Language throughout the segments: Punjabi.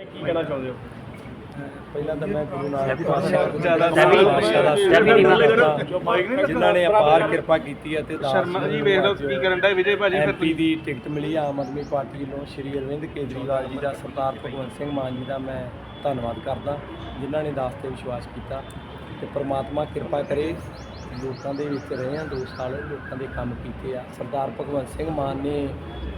ਕੀ ਕਹਿਣਾ ਚਾਹੁੰਦੇ ਹੋ? ਪਹਿਲਾਂ ਤਾਂ ਮੈਂ ਗੁਰੂ ਨਾਨਕ ਪਾਤਸ਼ਾਹ ਜ਼ਿਆਦਾ ਜਿਨ੍ਹਾਂ ਨੇ ਅਪਾਰ ਕਿਰਪਾ ਕੀਤੀ ਹੈ ਤੇ ਦਾਸ ਸ਼ਰਮਾ ਜੀ ਵੇਖ ਲਓ ਕੀ ਕਰਨ ਦਾ ਵਿਜੇ ਭਾਜੀ ਫਿਰ ਐਮਪੀ ਦੀ ਟਿਕਟ ਮਿਲੀ ਆਮ ਆਦਮੀ ਪਾਰਟੀ ਵੱਲੋਂ ਸ਼੍ਰੀ ਅਰਵਿੰਦ ਕੇਜਰੀਵਾਲ ਜੀ ਦਾ ਸਰਦਾਰ ਭਗਵੰਤ ਸਿੰਘ ਮਾਨ ਜੀ ਦਾ ਮੈਂ ਧੰਨਵਾਦ ਕਰਦਾ ਜਿਨ੍ਹਾਂ ਨੇ ਦਾਸ ਤੇ ਵਿਸ਼ਵਾਸ ਕੀਤਾ ਤੇ ਪ੍ਰਮਾਤਮਾ ਕਿਰਪਾ ਕਰੇ ਲੋਕਾਂ ਦੇ ਵਿੱਚ ਰਹੇ ਹਾਂ 2 ਸਾਲ ਲੋਕਾਂ ਦੇ ਕੰਮ ਕੀਤੇ ਆ। ਸਰਦਾਰ ਭਗਵੰਤ ਸਿੰਘ ਮਾਨ ਨੇ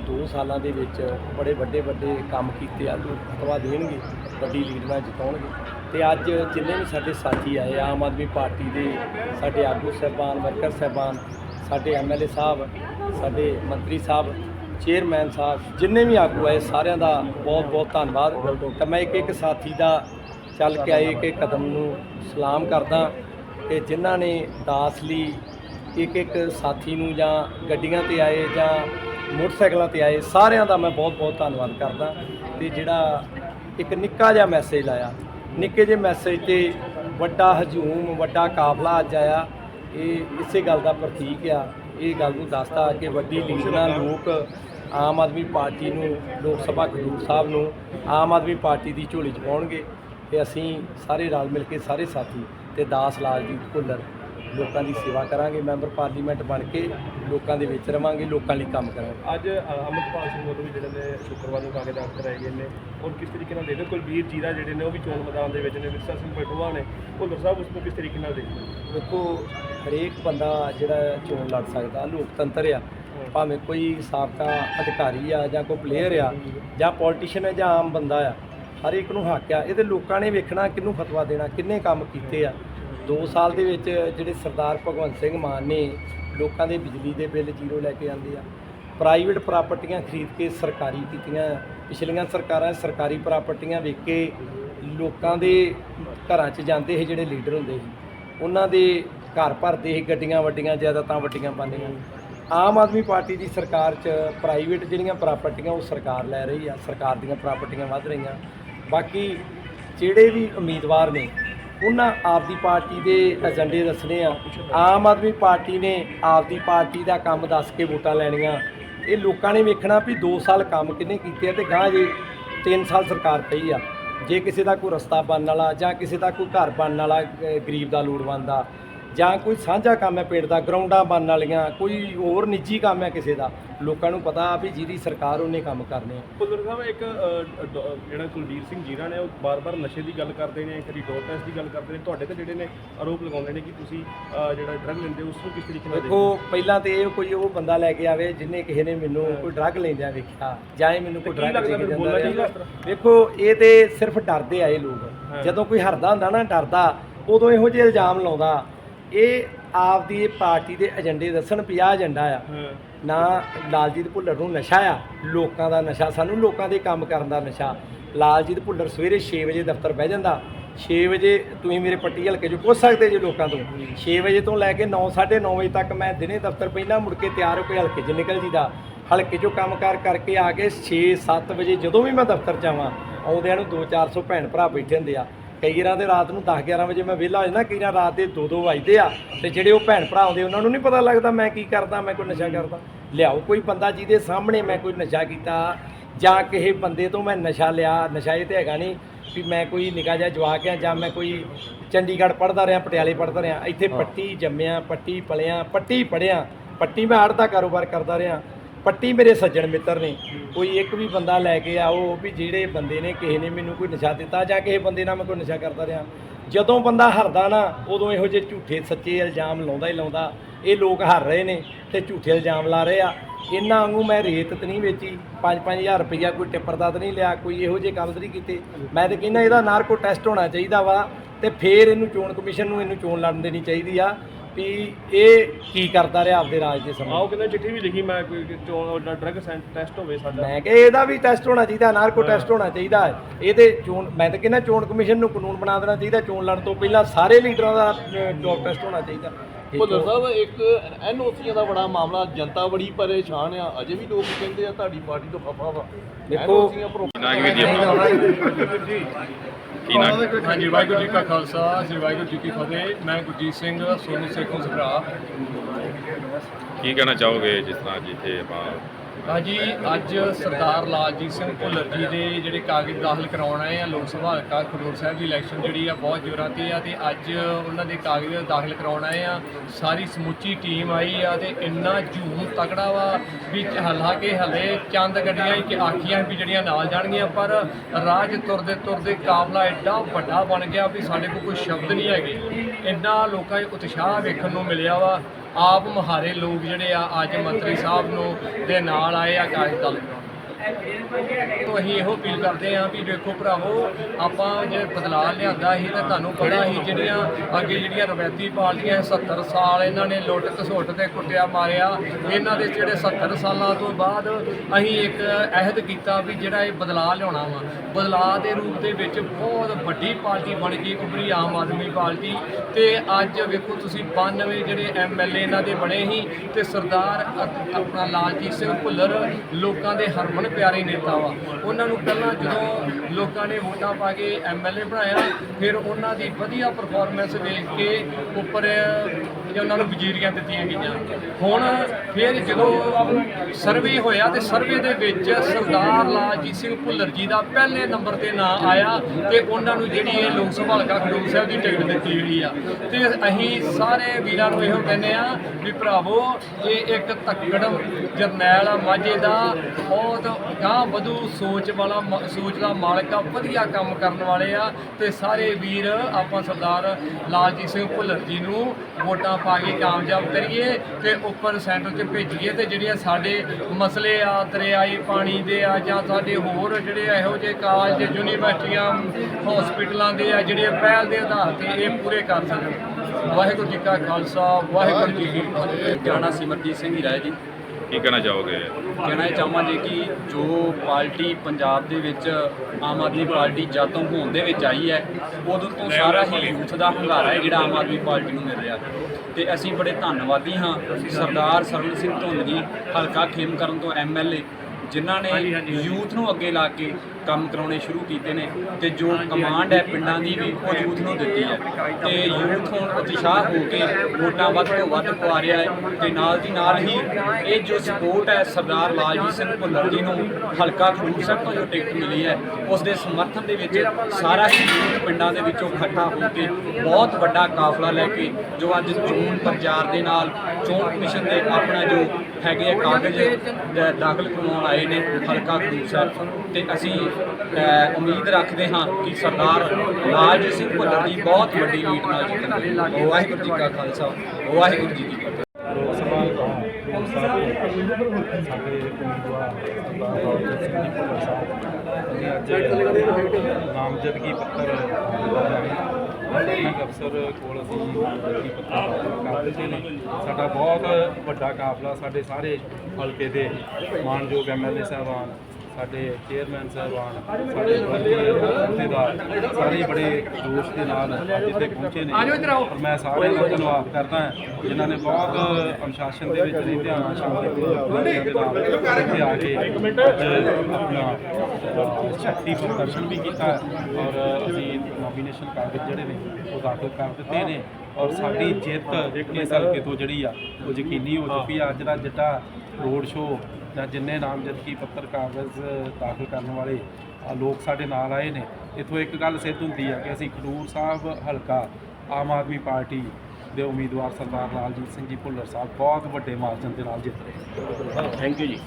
2 ਸਾਲਾਂ ਦੇ ਵਿੱਚ ਬੜੇ ਵੱਡੇ ਵੱਡੇ ਕੰਮ ਕੀਤੇ ਆ, ਲੋਕ ਫਤਵਾ ਦੇਣਗੇ, ਵੱਡੀ ਲੀਡਰਾਂ ਨਾਲ ਜਿਤਾਉਣਗੇ। ਤੇ ਅੱਜ ਜਿੰਨੇ ਵੀ ਸਾਡੇ ਸਾਥੀ ਆਏ, ਆਮ ਆਦਮੀ ਪਾਰਟੀ ਦੇ ਸਾਡੇ ਆਗੂ ਸਾਹਿਬਾਨ, ਵਰਕਰ ਸਾਹਿਬਾਨ, ਸਾਡੇ ਐਮਐਲਏ ਸਾਹਿਬ, ਸਾਡੇ ਮੰਤਰੀ ਸਾਹਿਬ, ਚੇਅਰਮੈਨ ਸਾਹਿਬ, ਜਿੰਨੇ ਵੀ ਆਗੂ ਆਏ, ਸਾਰਿਆਂ ਦਾ ਬਹੁਤ ਬਹੁਤ ਧੰਨਵਾਦ। ਤਾਂ ਮੈਂ ਇੱਕ ਇੱਕ ਸਾਥੀ ਦਾ ਚੱਲ ਕੇ ਆਏ, ਇੱਕ ਇੱਕ ਕਦਮ ਨੂੰ ਸਲਾਮ ਕਰਦਾ। ਕਿ ਜਿਨ੍ਹਾਂ ਨੇ ਦਾਸ ਲਈ ਇੱਕ ਇੱਕ ਸਾਥੀ ਨੂੰ ਜਾਂ ਗੱਡੀਆਂ ਤੇ ਆਏ ਜਾਂ ਮੋਟਰਸਾਈਕਲਾਂ ਤੇ ਆਏ ਸਾਰਿਆਂ ਦਾ ਮੈਂ ਬਹੁਤ ਬਹੁਤ ਧੰਨਵਾਦ ਕਰਦਾ। ਤੇ ਜਿਹੜਾ ਇੱਕ ਨਿੱਕਾ ਜਿਹਾ ਮੈਸੇਜ ਲਾਇਆ ਨਿੱਕੇ ਜਿਹੇ ਮੈਸੇਜ ਤੇ ਵੱਡਾ ਹਜੂਮ ਵੱਡਾ ਕਾਫਲਾ ਅੱਜ ਆਇਆ ਇਹ ਇਸੇ ਗੱਲ ਦਾ ਪ੍ਰਤੀਕ ਆ। ਇਹ ਗੱਲ ਨੂੰ ਦੱਸਦਾ ਕਿ ਵੱਡੀ ਲੀਡ ਨਾਲ ਲੋਕ ਆਮ ਆਦਮੀ ਪਾਰਟੀ ਨੂੰ ਲੋਕ ਸਭਾ ਖਡੂਰ ਸਾਹਿਬ ਨੂੰ ਆਮ ਆਦਮੀ ਪਾਰਟੀ ਦੀ ਝੋਲੀ 'ਚ ਪਾਉਣਗੇ। ਤੇ ਅਸੀਂ ਸਾਰੇ ਰਲ ਮਿਲ ਕੇ ਸਾਰੇ ਸਾਥੀ ਤੇ ਦਾਸ ਲਾਲਜੀਤ ਭੁੱਲਰ। ਲੋਕਾਂ ਦੀ ਸੇਵਾ ਕਰਾਂਗੇ ਮੈਂਬਰ ਪਾਰਲੀਮੈਂਟ ਬਣ ਕੇ ਲੋਕਾਂ ਦੇ ਵਿੱਚ ਰਵਾਂਗੇ ਲੋਕਾਂ ਲਈ ਕੰਮ ਕਰਾਂਗੇ। ਅੱਜ ਅ, ਅੰਮ੍ਰਿਤਪਾਲ ਸਿੰਘ ਵੱਲੋਂ ਵੀ ਜਿਹੜੇ ਨੇ ਸ਼ੁੱਕਰਵਾਰ ਨੂੰ ਕਾਗਜ਼ ਦਾਖਲ ਕਰਾਏ ਗਏ ਨੇ। ਔਰ ਕਿਸ ਤਰੀਕੇ ਨਾਲ ਦੇਖਦੇ? ਕੁਲਬੀਰ ਜੀਰਾ ਜਿਹੜੇ ਨੇ ਉਹ ਵੀ ਚੋਣ ਮੈਦਾਨ ਦੇ ਵਿੱਚ ਨੇ ਵਿਰਸਾ ਸਿੰਘ ਬਟੂਆ ਨੇ। ਭੁੱਲਰ ਸਾਹਿਬ ਉਸ ਨੂੰ ਕਿਸ ਤਰੀਕੇ ਨਾਲ ਦੇਖਦੇ? ਦੇਖੋ ਹਰੇਕ ਬੰਦਾ ਜਿਹੜਾ ਚੋਣ ਲੜ ਸਕਦਾ ਲੋਕਤੰਤਰ ਆ। ਭਾਵੇਂ ਕੋਈ ਸਾਬਕਾ ਅਧਿਕਾਰੀ ਆ ਜਾਂ ਕੋਈ ਪਲੇਅਰ ਆ ਜਾਂ ਪੋਲੀਟੀਸ਼ੀਅਨ ਹੈ ਜਾਂ ਆਮ ਬੰਦਾ ਆ ਹਰ ਇੱਕ ਨੂੰ ਹੱਕ ਆ ਇਹਦੇ ਲੋਕਾਂ ਨੇ ਵੇਖਣਾ ਕਿਹਨੂੰ ਫਤਵਾ ਦੇਣਾ, ਕਿੰਨੇ ਕੰਮ ਕੀਤੇ ਆ। 2 ਸਾਲ ਦੇ ਵਿੱਚ ਜਿਹੜੇ ਸਰਦਾਰ ਭਗਵੰਤ ਸਿੰਘ ਮਾਨ ਨੇ ਲੋਕਾਂ ਦੇ ਬਿਜਲੀ ਦੇ ਬਿੱਲ ਜ਼ੀਰੋ ਲੈ ਕੇ ਆਂਦੇ ਆ। ਪ੍ਰਾਈਵੇਟ ਪ੍ਰਾਪਰਟੀਆਂ ਖਰੀਦ ਕੇ ਸਰਕਾਰੀ ਕੀਤੀਆਂ, ਪਿਛਲੀਆਂ ਸਰਕਾਰਾਂ ਸਰਕਾਰੀ ਪ੍ਰਾਪਰਟੀਆਂ ਵੇਚ ਕੇ ਲੋਕਾਂ ਦੇ ਘਰਾਂ 'ਚ ਜਾਂਦੇ ਸੀ ਜਿਹੜੇ ਲੀਡਰ ਹੁੰਦੇ ਸੀ। ਉਹਨਾਂ ਦੇ ਘਰ ਭਰਦੇ ਸੀ ਗੱਡੀਆਂ ਵੱਡੀਆਂ ਜਾਇਦਾਦਾਂ ਵੱਡੀਆਂ ਬਣਦੀਆਂ ਆਮ ਆਦਮੀ ਪਾਰਟੀ ਦੀ ਸਰਕਾਰ 'ਚ ਪ੍ਰਾਈਵੇਟ ਜਿਹੜੀਆਂ ਪ੍ਰਾਪਰਟੀਆਂ ਉਹ ਸਰਕਾਰ ਲੈ ਰਹੀ ਆ, ਸਰਕਾਰ ਦੀਆਂ ਪ੍ਰਾਪਰਟੀਆਂ ਵੱਧ ਰਹੀਆਂ। ਬਾਕੀ ਜਿਹੜੇ ਵੀ ਉਮੀਦਵਾਰ ਨੇ, ਉਹਨਾਂ ਆਪਦੀ ਪਾਰਟੀ ਦੇ ਏਜੰਡੇ ਦੱਸਣੇ ਆ। ਆਮ ਆਦਮੀ ਪਾਰਟੀ ਨੇ ਆਪਦੀ ਪਾਰਟੀ ਦਾ ਕੰਮ ਦੱਸ ਕੇ ਵੋਟਾਂ ਲੈਣੀਆਂ। ਇਹ ਲੋਕਾਂ ਨੇ ਵੇਖਣਾ ਵੀ 2 ਸਾਲ ਕੰਮ ਕਿੰਨੇ ਕੀਤੇ ਆ ਤੇ ਗਾਂ ਜੇ 3 ਸਾਲ ਸਰਕਾਰ ਪਈ ਆ। ਜੇ ਕਿਸੇ ਦਾ ਕੋਈ ਰਸਤਾ ਬਣਨ ਵਾਲਾ ਜਾਂ ਕਿਸੇ ਦਾ ਕੋਈ ਘਰ ਬਣਨ ਵਾਲਾ ਗਰੀਬ ਦਾ ਲੋੜਵੰਦ ਦਾ ਜਾਂ ਕੋਈ ਸਾਂਝਾ ਕੰਮ ਹੈ ਪਿੰਡ ਦਾ ਗਰਾਊਂਡਾਂ ਬਣਨ ਵਾਲੀਆਂ ਕੋਈ ਹੋਰ ਨਿੱਜੀ ਕੰਮ ਹੈ ਕਿਸੇ ਦਾ ਲੋਕਾਂ ਨੂੰ ਪਤਾ ਵੀ ਜਿਹਦੀ ਸਰਕਾਰ ਉਹਨੇ ਕੰਮ ਕਰਨੇ ਆ ਭੁੱਲਰ ਸਾਹਿਬ ਇੱਕ ਅ, ਡ- ਜਿਹੜਾ ਕੁਲਬੀਰ ਸਿੰਘ ਜੀਰਾ ਨੇ ਉਹ ਬਾਰ-ਬਾਰ ਨਸ਼ੇ ਦੀ ਗੱਲ ਕਰਦੇ ਨੇ ਕਦੀ ਡੋਰ ਟੈਸਟ ਦੀ ਗੱਲ ਕਰਦੇ ਨੇ ਤੁਹਾਡੇ ਤੇ ਜਿਹੜੇ ਨੇ ਆਰੋਪ ਲਗਾਉਂਦੇ ਨੇ ਕਿ ਤੁਸੀਂ ਅ, ਜਿਹੜਾ ਡਰਗ ਲੈਂਦੇ ਹੋ ਉਸ ਨੂੰ ਕਿਸ ਤਰੀਕੇ ਨਾਲ? ਦੇਖੋ ਪਹਿਲਾਂ ਤੇ ਇਹ ਕੋਈ ਉਹ ਬੰਦਾ ਲੈ ਕੇ ਆਵੇ ਜਿਨੇ ਕਿਸੇ ਨੇ ਮੈਨੂੰ ਕੋਈ ਡਰੱਗ ਲੈਂਦਿਆਂ ਵੇਖਿਆ ਜਾਂ ਇਹ ਮੈਨੂੰ ਕੋਈ ਤੇ ਕੀ ਡਰੱਗ ਲੱਗਦਾ ਦੇ ਕੇ ਜਾਂਦਾ ਰਿਹਾ। ਤਰ੍ਹਾਂ? ਵੇਖੋ ਇਹ ਤੇ ਸਿਰਫ ਡਰਦੇ ਆਏ ਲੋਕ ਹਾਂ। ਜਦੋਂ ਕੋਈ ਹਰਦਾ ਹੁੰਦਾ ਨਾ ਡਰਦਾ ਉਦੋਂ ਇਹੋ ਜਿਹੇ ਇਲਜ਼ਾਮ ਲਾਉਂਦਾ ਇਹ ਆਪਦੀ ਇਹ ਪਾਰਟੀ ਦੇ ਏਜੰਡੇ ਦੱਸਣ ਵੀ ਆਹ ਏਜੰਡਾ ਆ। ਨਾ ਲਾਲਜੀਤ ਭੁੱਲਰ ਨੂੰ ਨਸ਼ਾ ਆ। ਲੋਕਾਂ ਦਾ ਨਸ਼ਾ ਸਾਨੂੰ ਲੋਕਾਂ ਦੇ ਕੰਮ ਕਰਨ ਦਾ ਨਸ਼ਾ। ਲਾਲਜੀਤ ਭੁੱਲਰ ਸਵੇਰੇ 6 ਵਜੇ ਦਫ਼ਤਰ ਬਹਿ ਜਾਂਦਾ। 6 ਵਜੇ ਤੁਸੀਂ ਮੇਰੇ ਪੱਟੀ ਹਲਕੇ 'ਚ ਪੁੱਛ ਸਕਦੇ ਜੇ ਲੋਕਾਂ ਤੋਂ। 6 ਵਜੇ ਤੋਂ ਲੈ ਕੇ 9 9:30 ਵਜੇ ਤੱਕ ਮੈਂ ਦਿਨੇ ਦਫ਼ਤਰ ਪਹਿਲਾਂ ਮੁੜ ਕੇ ਤਿਆਰ ਹੋ ਕੇ ਹਲਕੇ 'ਚ ਨਿਕਲ ਜੀਦਾ। ਹਲਕੇ 'ਚੋਂ ਕੰਮਕਾਰ ਕਰਕੇ ਆ ਕੇ 6 7 ਵਜੇ ਜਦੋਂ ਵੀ ਮੈਂ ਦਫ਼ਤਰ ਜਾਵਾਂ ਆਉਂਦਿਆਂ ਨੂੰ 2 400 ਭੈਣ ਭਰਾ ਬੈਠੇ ਹੁੰਦੇ ਆ। ਕਈ ਵਾਰਾਂ ਤੇ ਰਾਤ ਨੂੰ 10 11 ਵਜੇ ਮੈਂ ਵਿਹਲਾ ਹੋ ਜਾਂਦਾ ਕਈ ਵਾਰ ਰਾਤ ਦੇ 2 2 ਵਜਦੇ ਆ ਤੇ ਜਿਹੜੇ ਉਹ ਭੈਣ ਭਰਾ ਆਉਂਦੇ ਉਹਨਾਂ ਨੂੰ ਨਹੀਂ ਪਤਾ ਲੱਗਦਾ ਮੈਂ ਕੀ ਕਰਦਾ ਮੈਂ ਕੋਈ ਨਸ਼ਾ ਕਰਦਾ। ਲਿਆਓ ਕੋਈ ਬੰਦਾ ਜਿਹਦੇ ਸਾਹਮਣੇ ਮੈਂ ਕੋਈ ਨਸ਼ਾ ਕੀਤਾ ਜਾਂ ਕਿਸੇ ਬੰਦੇ ਤੋਂ ਮੈਂ ਨਸ਼ਾ ਲਿਆ ਨਸ਼ਾ ਇਹ ਤੇ ਹੈਗਾ ਨਹੀਂ ਵੀ ਮੈਂ ਕੋਈ ਨਿਕਾ ਜਿਹਾ ਜਵਾਕ ਆ ਜਾਂ ਮੈਂ ਕੋਈ ਚੰਡੀਗੜ੍ਹ ਪੜ੍ਹਦਾ ਰਿਹਾ ਪਟਿਆਲੇ ਪੜ੍ਹਦਾ ਰਿਹਾ ਇੱਥੇ ਪੱਟੀ ਜੰਮਿਆ ਪੱਟੀ ਪਲਿਆ ਪੱਟੀ ਪੜਿਆ ਪੱਟੀ ਮੈਂ ਆੜ੍ਹ ਦਾ ਕਾਰੋਬਾਰ ਕਰਦਾ ਰਿਹਾ। ਪੱਟੀ ਮੇਰੇ ਸੱਜਣ ਮਿੱਤਰ ਨੇ। ਕੋਈ ਇੱਕ ਵੀ ਬੰਦਾ ਲੈ ਕੇ ਆਓ ਵੀ ਜਿਹੜੇ ਬੰਦੇ ਨੇ, ਕਿਸੇ ਨੇ ਮੈਨੂੰ ਕੋਈ ਨਸ਼ਾ ਦਿੱਤਾ ਜਾਂ ਕਿਸੇ ਬੰਦੇ ਨਾਲ ਮੈਂ ਕੋਈ ਨਸ਼ਾ ਕਰਦਾ ਰਿਹਾ। ਜਦੋਂ ਬੰਦਾ ਹਰਦਾ ਨਾ, ਉਦੋਂ ਇਹੋ ਜਿਹੇ ਝੂਠੇ ਸੱਚੇ ਇਲਜ਼ਾਮ ਲਾਉਂਦਾ ਹੀ ਲਾਉਂਦਾ। ਇਹ ਲੋਕ ਹਰ ਰਹੇ ਨੇ ਤੇ ਝੂਠੇ ਇਲਜ਼ਾਮ ਲਾ ਰਹੇ ਆ। ਇਹਨਾਂ ਵਾਂਗੂ ਮੈਂ ਰੇਤ ਤੇ ਨਹੀਂ ਵੇਚੀ। 5-5000 ਰੁਪਈਆ ਕੋਈ ਟਿੱਪਰ ਦਾ ਤਾਂ ਨਹੀਂ ਲਿਆ, ਕੋਈ ਇਹੋ ਜਿਹੇ ਕੰਮ ਤਾਂ ਨਹੀਂ ਕੀਤੇ। ਮੈਂ ਤਾਂ ਕਹਿੰਦਾ ਇਹਦਾ ਨਾਰਕੋ ਟੈਸਟ ਹੋਣਾ ਚਾਹੀਦਾ ਵਾ ਤੇ ਫੇਰ ਇਹਨੂੰ ਚੋਣ ਕਮਿਸ਼ਨ ਨੂੰ ਇਹਨੂੰ ਚੋਣ ਲੜਨ ਦੇਣੀ ਚਾਹੀਦੀ ਆ। ਵੀ ਇਹ ਕੀ ਕਰਦਾ ਰਿਹਾ ਆਪਦੇ ਰਾਜ ਦੇ ਸਮੇਂ। ਆਓ ਕਹਿੰਦਾ ਚਿੱਠੀ ਵੀ ਲਿਖੀ ਮੈਂ ਕੋਈ ਚੋਣ ਡਰਗ ਟੈਸਟ ਹੋਵੇ ਸਾਡਾ। ਮੈਂ ਕਿਹਾ ਇਹਦਾ ਵੀ ਟੈਸਟ ਹੋਣਾ ਚਾਹੀਦਾ ਨਾਰਕੋ ਟੈਸਟ ਹੋਣਾ ਚਾਹੀਦਾ। ਹੈ। ਇਹਦੇ ਚੋਣ ਮੈਂ ਤਾਂ ਕਹਿੰਦਾ ਚੋਣ ਕਮਿਸ਼ਨ ਨੂੰ ਕਾਨੂੰਨ ਬਣਾ ਦੇਣਾ ਚਾਹੀਦਾ ਚੋਣ ਲੜਨ ਤੋਂ ਪਹਿਲਾਂ ਸਾਰੇ ਲੀਡਰਾਂ ਦਾ ਜੋਬ ਟੈਸਟ ਹੋਣਾ ਚਾਹੀਦਾ। ਭੁੱਲਰ ਸਾਹਿਬ ਇੱਕ ਐਨਓਸੀਆਂ ਦਾ ਬੜਾ ਮਾਮਲਾ ਜਨਤਾ ਬੜੀ ਪਰੇਸ਼ਾਨ ਆ। ਅਜੇ ਵੀ ਲੋਕ ਕਹਿੰਦੇ ਆ ਤੁਹਾਡੀ ਪਾਰਟੀ ਤੋਂ ਖਫਾ ਵਾ। ਦੇਖੋ- ਹਾਂਜੀ ਵਾਹਿਗੁਰੂ ਜੀ ਕਾ ਖਾਲਸਾ ਸ੍ਰੀ ਵਾਹਿਗੁਰੂ ਜੀ ਕੀ ਫਤਿਹ। ਮੈਂ ਗੁਰਜੀਤ ਸਿੰਘ ਸੋਨੂ ਸੇਖੋਂ ਸਭਰਾ। ਕੀ ਕਹਿਣਾ ਚਾਹੋਗੇ ਜਿਸ ਤਰ੍ਹਾਂ ਜਿੱਥੇ ਆਪਾਂ ਹਾਂਜੀ, ਅੱਜ ਸਰਦਾਰ ਲਾਲਜੀਤ ਸਿੰਘ ਭੁੱਲਰ ਜੀ ਦੇ ਜਿਹੜੇ ਕਾਗਜ਼ ਦਾਖਲ ਕਰਾਉਣ ਆਏ ਆ ਲੋਕ ਸਭਾ ਹਲਕਾ ਖਡੂਰ ਸਾਹਿਬ ਦੀ ਇਲੈਕਸ਼ਨ ਜਿਹੜੀ ਆ ਬਹੁਤ ਜ਼ੋਰਾਂ ਤੇ ਆ ਤੇ ਅੱਜ ਉਹਨਾਂ ਦੇ ਕਾਗਜ਼ ਦਾਖਲ ਕਰਾਉਣ ਆਏ ਆ। ਸਾਰੀ ਸਮੁੱਚੀ ਟੀਮ ਆਈ ਆ ਤੇ ਇੰਨਾ ਝੂਮ ਤਕੜਾ ਵਾ ਵੀ ਹਾਲਾਂਕਿ ਹਲੇ ਚੰਦ ਗੱਡੀਆਂ ਕਿ ਆਖੀਆਂ ਵੀ ਜਿਹੜੀਆਂ ਨਾਲ ਜਾਣਗੀਆਂ, ਪਰ ਰਾਜ ਤੁਰਦੇ ਤੁਰਦੇ ਕਾਫਲਾ ਐਡਾ ਵੱਡਾ ਬਣ ਗਿਆ ਵੀ ਸਾਡੇ ਕੋਲ ਕੋਈ ਸ਼ਬਦ ਨਹੀਂ ਹੈਗੇ। ਇੰਨਾ ਲੋਕਾਂ 'ਚ ਉਤਸ਼ਾਹ ਵੇਖਣ ਨੂੰ ਮਿਲਿਆ ਵਾ। ਆਪ ਮੁਹਾਰੇ ਲੋਕ ਜਿਹੜੇ ਆ ਅੱਜ ਮੰਤਰੀ ਸਾਹਿਬ ਨੂੰ ਦੇ ਨਾਲ ਆਏ ਆ ਕਾਗਜ਼ ਦਲ। ਤੋਂ ਅਸੀਂ ਇਹੋ ਅਪੀਲ ਕਰਦੇ ਹਾਂ ਵੀ ਦੇਖੋ ਭਰਾਵੋ, ਆਪਾਂ ਜੇ ਬਦਲਾਅ ਲਿਆਂਦਾ ਸੀ ਤਾਂ ਤੁਹਾਨੂੰ ਪਤਾ ਸੀ ਜਿਹੜੀਆਂ ਅੱਗੇ ਜਿਹੜੀਆਂ ਰਵਾਇਤੀ ਪਾਰਟੀਆਂ 70 ਸਾਲ ਇਹਨਾਂ ਨੇ ਲੁੱਟ ਘਸੁੱਟ ਤੇ ਕੁੱਟਿਆ ਮਾਰਿਆ। ਇਹਨਾਂ ਦੇ ਜਿਹੜੇ 70 ਸਾਲਾਂ ਤੋਂ ਬਾਅਦ ਅਸੀਂ ਇੱਕ ਅਹਿਦ ਕੀਤਾ ਵੀ ਜਿਹੜਾ ਇਹ ਬਦਲਾਅ ਲਿਆਉਣਾ ਵਾ। ਬਦਲਾਅ ਦੇ ਰੂਪ ਦੇ ਵਿੱਚ ਬਹੁਤ ਵੱਡੀ ਪਾਰਟੀ ਬਣ ਗਈ, ਉਭਰੀ ਆਮ ਆਦਮੀ ਪਾਰਟੀ। ਤੇ ਅੱਜ ਵੇਖੋ ਤੁਸੀਂ 92 ਜਿਹੜੇ ਐਮਐਲਏ ਇਹਨਾਂ ਦੇ ਬਣੇ ਸੀ ਤੇ ਸਰਦਾਰ ਆਪਣਾ ਲਾਲਜੀਤ ਸਿੰਘ ਭੁੱਲਰ ਲੋਕਾਂ ਦੇ ਹਰਮਨ ਪਿਆਰੇ ਨੇਤਾ ਵਾ। ਉਹਨਾਂ ਨੂੰ ਪਹਿਲਾਂ ਜਦੋਂ ਲੋਕਾਂ ਨੇ ਵੋਟਾਂ ਪਾ ਕੇ ਐਮਐਲਏ ਬਣਾਇਆ, ਫਿਰ ਉਹਨਾਂ ਦੀ ਵਧੀਆ ਪਰਫਾਰਮੈਂਸ ਵੇਖ ਕੇ ਉੱਪਰ ਜੇ ਉਹਨਾਂ ਨੂੰ ਵਜ਼ੀਰੀਆਂ ਦਿੱਤੀਆਂ ਗਈਆਂ। ਹੁਣ ਫਿਰ ਜਦੋਂ ਸਰਵੇ ਹੋਇਆ ਤੇ ਸਰਵੇ ਦੇ ਵਿੱਚ ਸਰਦਾਰ ਲਾਲਜੀਤ ਸਿੰਘ ਭੁੱਲਰ ਜੀ ਦਾ ਪਹਿਲੇ ਨੰਬਰ ਤੇ ਨਾਂ ਆਇਆ ਤੇ ਉਹਨਾਂ ਨੂੰ ਜਿਹੜੀ ਇਹ ਲੋਕ ਸਭਾ ਹਲਕਾ ਖਡੂਰ ਸਾਹਿਬ ਦੀ ਟਿਕਟ ਦਿੱਤੀ ਗਈ ਆ। ਤੇ ਅਸੀਂ ਸਾਰੇ ਵੀਰਾਂ ਨੂੰ ਇਹੋ ਕਹਿੰਦੇ ਆ ਵੀ ਭਰਾਵੋ, ਇਹ ਇੱਕ ਤੱਕੜ ਜਰਨੈਲ ਆ, ਮਾਝੇ ਦਾ। ਬਹੁਤ ਗਾਂ ਵਧੂ ਸੋਚ ਵਾਲਾ ਮ- ਸੋਚ ਦਾ ਮਾਲਕ ਆ, ਵਧੀਆ ਕੰਮ ਕਰਨ ਵਾਲੇ ਆ। ਤੇ ਸਾਰੇ ਵੀਰ, ਆਪਾਂ ਸਰਦਾਰ ਲਾਲਜੀਤ ਸਿੰਘ ਭੁੱਲਰ ਜੀ ਨੂੰ ਵੋਟਾਂ ਪਾ ਕੇ ਕਾਮਯਾਬ ਕਰੀਏ ਤੇ ਉੱਪਰ ਸੈਂਟਰ 'ਚ ਭੇਜੀਏ ਤੇ ਜਿਹੜੀਆਂ ਸਾਡੇ ਮਸਲੇ ਆ, ਦਰਿਆਈ ਪਾਣੀ ਦੇ ਆ ਜਾਂ ਸਾਡੇ ਹੋਰ ਜਿਹੜੇ ਇਹੋ ਜਿਹੇ ਕਾਲਜ ਯੂਨੀਵਰਸਿਟੀਆਂ, ਹਸਪੀਟਲਾਂ ਦੇ ਆ, ਜਿਹੜੇ ਪਹਿਲ ਦੇ ਆਧਾਰ ਤੇ ਇਹ ਪੂਰੇ ਕਰ ਸਕਣ ਵਾਹਿਗੁਰੂ ਜੀ ਕਾ ਖਾਲਸਾ, ਵਾਹਿਗੁਰੂ ਜੀ ਕੀ ਫਤਿਹ। ਜਾਣਾ ਸਿਮਰਜੀਤ ਸਿੰਘ ਹੀਰਾ ਰਾਏ ਜੀ। ਕੀ ਕਹਿਣਾ ਚਾਹੋਗੇ? ਕਹਿਣਾ ਚਾਹਾਂਗੇ ਕਿ ਜੋ ਪਾਰਟੀ ਪੰਜਾਬ ਦੇ ਵਿੱਚ ਆਮ ਆਦਮੀ ਪਾਰਟੀ ਜਦੋਂ ਹੋਂਦ ਦੇ ਵਿੱਚ ਆਈ ਹੈ ਉਦੋਂ ਤੋਂ ਸਾਰਾ ਹੀ ਯੂਥ ਦਾ ਹੰਗਾਰਾ ਹੈ ਜਿਹੜਾ ਆਮ ਆਦਮੀ ਪਾਰਟੀ ਨੂੰ ਮਿਲ ਰਿਹਾ। ਤੇ ਅਸੀਂ ਬੜੇ ਧੰਨਵਾਦੀ ਹਾਂ ਸਰਦਾਰ ਸਰਵਨ ਸਿੰਘ ਧੁੰਨ ਜੀ ਹਲਕਾ ਖੇਮਕਰਨ ਤੋਂ ਐਮਐਲਏ ਜਿਨ੍ਹਾਂ ਨੇ ਯੂਥ ਨੂੰ ਅੱਗੇ ਲਾ ਕੇ ਕੰਮ ਕਰਾਉਣੇ ਸ਼ੁਰੂ ਕੀਤੇ ਨੇ ਤੇ ਜੋ ਕਮਾਂਡ ਹੈ ਪਿੰਡਾਂ ਦੀ ਵੀ ਉਹ ਯੂਥ ਨੂੰ ਦਿੱਤੀ ਹੈ। ਤੇ ਯੂਥ ਹੁਣ ਉਤਸ਼ਾਹ ਹੋ ਕੇ ਵੋਟਾਂ ਵੱਧ ਤੋਂ ਵੱਧ ਪਵਾ ਰਿਹਾ ਹੈ ਤੇ ਨਾਲ ਦੀ ਨਾਲ ਹੀ ਇਹ ਜੋ ਸਪੋਰਟ ਹੈ ਸਰਦਾਰ ਲਾਲਜੀਤ ਸਿੰਘ ਭੁੱਲਰ ਜੀ ਨੂੰ ਹਲਕਾ ਖਡੂਰ ਸਾਹਿਬ ਤੋਂ ਜੋ ਟਿਕਟ ਮਿਲੀ ਹੈ ਉਸ ਦੇ ਸਮਰਥਨ ਦੇ ਵਿੱਚ ਸਾਰਾ ਹੀ ਯੂਥ ਪਿੰਡਾਂ ਦੇ ਵਿੱਚੋਂ ਇਕੱਠਾ ਹੋ ਕੇ ਬਹੁਤ ਵੱਡਾ ਕਾਫਲਾ ਲੈ ਕੇ ਜੋ ਅੱਜ ਚੋਣ ਪ੍ਰਚਾਰ ਦੇ ਨਾਲ ਚੋਣ ਕਮਿਸ਼ਨ ਦੇ ਆਪਣਾ ਜੋ ਹੈਗੇ ਆ ਕਾਗਜ਼ ਦਾਖਲ ਕਰਵਾਉਣ ਆਏ ਨੇ ਹਲਕਾ ਖਡੂਰ ਸਾਹਿਬ ਤੇ ਅਸੀਂ ਉਮੀਦ ਰੱਖਦੇ ਹਾਂ ਕਿ ਸਰਦਾਰ ਲਾਲਜੀਤ ਸਿੰਘ ਭੁੱਲਰ ਦੀ ਬਹੁਤ ਵੱਡੀ ਲੀਡ ਨਾਲ ਜਿੱਤਣਗੇ। ਵਾਹਿਗੁਰੂ ਜੀ ਕਾ ਖਾਲਸਾ, ਵਾਹਿਗੁਰੂ ਜੀ ਕੀ ਫਤਿਹ। ਸਾਡੇ ਸਰਦਾਰ ਨਾਮਜ਼ਦਗੀ ਪੱਤਰ ਰਿਟਰਨਿੰਗ ਅਫਸਰ ਕੋਲ ਅਸੀਂ ਨਾਮਜ਼ਦਗੀ ਪੱਤਰ ਕਰ ਦਿੱਤੇ ਨੇ ਸਾਡਾ ਬਹੁਤ ਵੱਡਾ ਕਾਫਲਾ ਸਾਡੇ ਸਾਰੇ ਹਲਕੇ ਦੇ ਮਾਨਯੋਗ ਐਮਐਲਏ ਸਾਹਿਬਾਨ ਸਾਡੇ ਚੇਅਰਮੈਨ ਸਾਹਿਬਾਨ ਸਾਡੇ ਅਹੁਦੇਦਾਰ ਸਾਰੇ ਬੜੇ ਜੋਸ਼ ਦੇ ਨਾਲ ਅੱਜ ਇੱਥੇ ਪਹੁੰਚੇ ਨੇ। ਔਰ ਮੈਂ ਸਾਰਿਆਂ ਦਾ ਧੰਨਵਾਦ ਕਰਦਾ ਹਾਂ ਜਿਨ੍ਹਾਂ ਨੇ ਬਹੁਤ ਅਨੁਸ਼ਾਸਨ ਦੇ ਵਿੱਚ ਸ਼ਾਂਤੀ ਦੇ ਨਾਲ ਇੱਥੇ ਆ ਕੇ ਆਪਣਾ ਸ਼ਕਤੀ ਪ੍ਰਦਰਸ਼ਨ ਵੀ ਕੀਤਾ ਔਰ ਅਸੀਂ ਨੋਮੀਨੇਸ਼ਨ ਕਾਗਜ਼ ਜਿਹੜੇ ਨੇ ਉਹ ਦਾਖਲ ਕਰ ਦਿੱਤੇ ਨੇ। ਔਰ ਸਾਡੀ ਜਿੱਤ ਇਸ ਹਲਕੇ ਤੋਂ ਜਿਹੜੀ ਆ ਉਹ ਯਕੀਨੀ ਹੋ ਚੁੱਕੀ ਆ। ਅੱਜ ਦਾ ਜਿੱਟਾ ਰੋਡ ਸ਼ੋਅ ਜਾਂ ਜਿੰਨੇ ਨਾਮਜ਼ਦਗੀ ਪੱਤਰ ਕਾਗਜ਼ ਦਾਖਲ ਕਰਨ ਵਾਲੇ ਲੋਕ ਸਾਡੇ ਨਾਲ ਆਏ ਨੇ। ਇਥੋਂ ਇੱਕ ਗੱਲ ਸਿੱਧ ਹੁੰਦੀ ਹੈ ਕਿ ਅਸੀਂ ਖਡੂਰ ਸਾਹਿਬ ਹਲਕਾ ਆਮ ਆਦਮੀ ਪਾਰਟੀ ਦੇ ਉਮੀਦਵਾਰ ਸਰਦਾਰ ਲਾਲਜੀਤ ਸਿੰਘ ਜੀ ਭੁੱਲਰ ਸਾਹਿਬ ਬਹੁਤ ਵੱਡੇ ਮਾਰਜਨ ਦੇ ਨਾਲ ਜਿੱਤ ਰਹੇ ਥੈਂਕ ਯੂ ਜੀ।